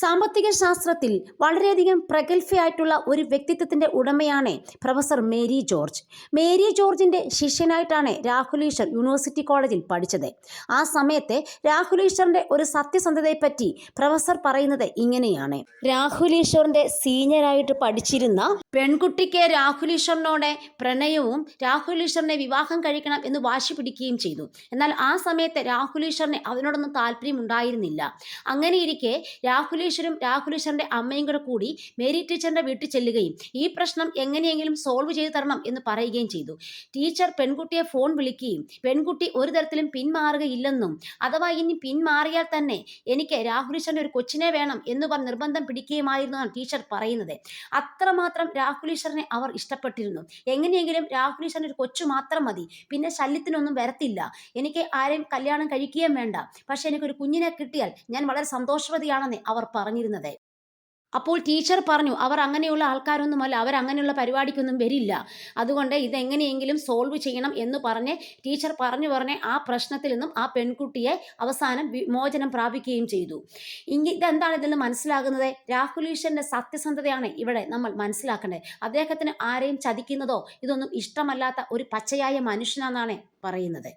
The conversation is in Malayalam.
സാമ്പത്തിക ശാസ്ത്രത്തിൽ വളരെയധികം പ്രഗത്ഭയായിട്ടുള്ള ഒരു വ്യക്തിത്വത്തിന്റെ ഉടമയാണ് പ്രൊഫസർ മേരി ജോർജ്. മേരി ജോർജിന്റെ ശിഷ്യനായിട്ടാണ് രാഹുൽ ഈശ്വർ യൂണിവേഴ്സിറ്റി കോളേജിൽ പഠിച്ചത്. ആ സമയത്ത് രാഹുൽ ഈശ്വറിന്റെ ഒരു സത്യസന്ധതയെപ്പറ്റി പ്രൊഫസർ പറയുന്നത് ഇങ്ങനെയാണ്. രാഹുൽ ഈശ്വറിന്റെ സീനിയറായിട്ട് പഠിച്ചിരുന്ന പെൺകുട്ടിക്ക് രാഹുൽ ഈശ്വറിനോട് പ്രണയവും രാഹുൽ ഈശ്വറിനെ വിവാഹം കഴിക്കണം എന്ന് വാശി പിടിക്കുകയും ചെയ്തു. എന്നാൽ ആ സമയത്ത് രാഹുൽ ഈശ്വറിന് അതിനോടൊന്നും താല്പര്യം ഉണ്ടായിരുന്നില്ല അങ്ങനെ ഇരിക്കെ രാഹുൽ ഈശ്വരും രാഹുൽ ഈശ്വറിന്റെ അമ്മയും കൂടെ കൂടി മേരി ടീച്ചറിന്റെ വീട്ടിൽ ചെല്ലുകയും ഈ പ്രശ്നം എങ്ങനെയെങ്കിലും സോൾവ് ചെയ്തു തരണം എന്ന് പറയുകയും ചെയ്തു. ടീച്ചർ പെൺകുട്ടിയെ ഫോൺ വിളിക്കുകയും പെൺകുട്ടി ഒരു തരത്തിലും പിന്മാറുകയില്ലെന്നും അഥവാ ഇനി പിന്മാറിയാൽ തന്നെ എനിക്ക് രാഹുൽ ഈശ്വറിന്റെ ഒരു കൊച്ചിനെ വേണം എന്ന് പറഞ്ഞ് നിർബന്ധം പിടിക്കുകയുമായിരുന്നു എന്നാണ് ടീച്ചർ പറയുന്നത്. അത്രമാത്രം രാഹുൽ ഈശ്വറിനെ അവർ ഇഷ്ടപ്പെട്ടിരുന്നു. എങ്ങനെയെങ്കിലും രാഹുൽ ഈശ്വറിന് ഒരു കൊച്ചു മാത്രം മതി. പിന്നെ ശല്യത്തിനൊന്നും വരത്തില്ല. എനിക്ക് ആരെയും കല്യാണം കഴിക്കുകയും വേണ്ട. പക്ഷെ എനിക്കൊരു കുഞ്ഞിനെ കിട്ടിയാൽ ഞാൻ വളരെ സന്തോഷവതിയാണെന്ന് അവർ പറഞ്ഞിരുന്നത്. അപ്പോൾ ടീച്ചർ പറഞ്ഞു അവർ അങ്ങനെയുള്ള ആൾക്കാരൊന്നുമല്ല അവർ അങ്ങനെയുള്ള പരിപാടിക്കൊന്നും വരില്ല. അതുകൊണ്ട് ഇതെങ്ങനെയെങ്കിലും സോൾവ് ചെയ്യണം എന്ന് പറഞ്ഞ് ടീച്ചർ പറഞ്ഞു പറഞ്ഞ് ആ പ്രശ്നത്തിൽ നിന്നും ആ പെൺകുട്ടിയെ അവസാനം വിമോചനം പ്രാപിക്കുകയും ചെയ്തു. ഇനി ഇതെന്താണ് ഇതിൽ മനസ്സിലാകുന്നത്? രാഹുൽ ഈശ്വരന്റെ സത്യസന്ധതയാണ് ഇവിടെ നമ്മൾ മനസ്സിലാക്കേണ്ടത്. അദ്ദേഹത്തിന് ആരെയും ചതിക്കുന്നതോ ഇതൊന്നും ഇഷ്ടമല്ലാത്ത ഒരു പച്ചയായ മനുഷ്യനാണെന്നാണ് പറയുന്നത്.